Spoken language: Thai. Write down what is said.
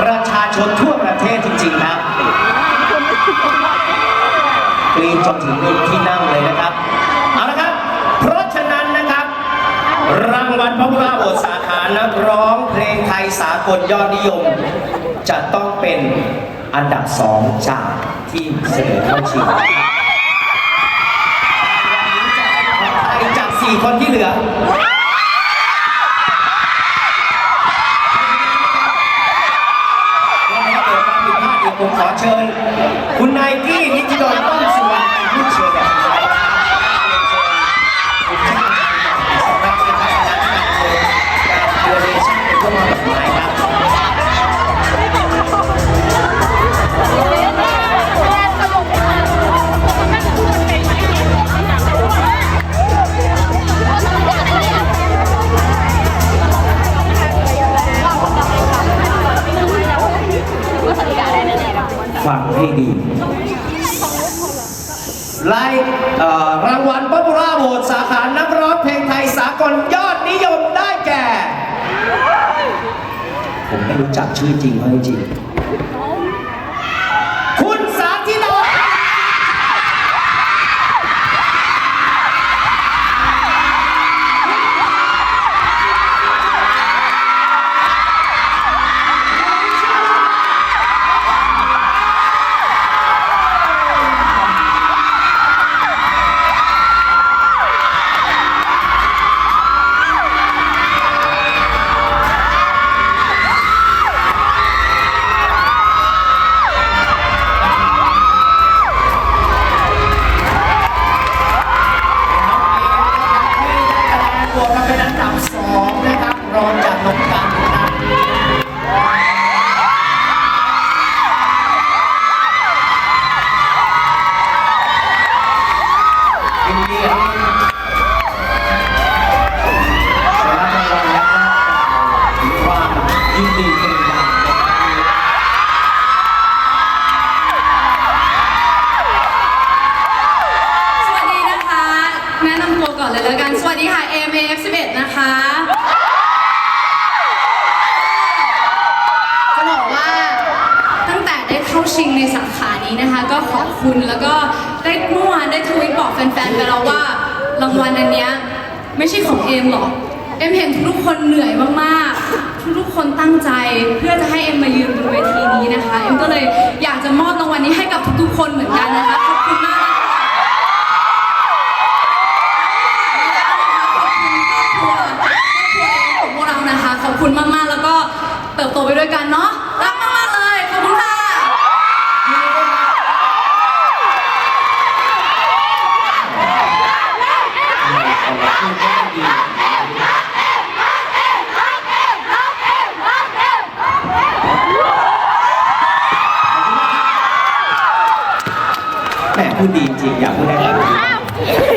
ประชาชนทั่วประเทศจริง ๆ ครับกรีนจนถึงที่นั่งเลยนะครับ เอาละครับ เพราะฉะนั้นนะครับ รางวัลพระพุทธโอสาขานักร้องเพลงไทยสากลยอดนิยม จะต้องเป็นอันดับสองจากที่เสนอเข้าชิงของไทยจากสี่คนที่เหลือ ขอเชิญ คุณนายกี้นิจิดลต้นสุวรรณเป็น ให้ดี ไล่รางวัลป๊อปปูล่าโหวตสาขานักร้องเพลงไทยสากลยอดนิยมได้แก่ ผมไม่รู้จักชื่อจริงเขาจริง ก่อนเลยแล้วกัน สวัสดีค่ะ AMAF 11 นะคะ จะบอกว่าตั้งแต่ได้เข้าชิงในสาขานี้นะคะ ก็ขอบคุณแล้วก็ได้เมื่อวานได้ทวิตบอกแฟนๆไปแล้วว่ารางวัลอันเนี้ยไม่ใช่ของเอมหรอก เอมเห็นทุกคนเหนื่อยมากๆ ทุกๆคนตั้งใจเพื่อจะให้เอมมายืนบนเวทีนี้นะคะ เอมก็เลยอยากจะมอบรางวัลนี้ให้กับทุกๆคนเหมือนกันนะคะ ขอบคุณมากนะคะ ครอบครัวครอบครัวของพวกเรานะคะ ขอบคุณมาก ๆ แล้วก็เติบโตไปด้วยกันเนาะ รักมาก ๆ เลย ขอบคุณค่ะ แม่พูดดีจริงอยากพูดได้ไหม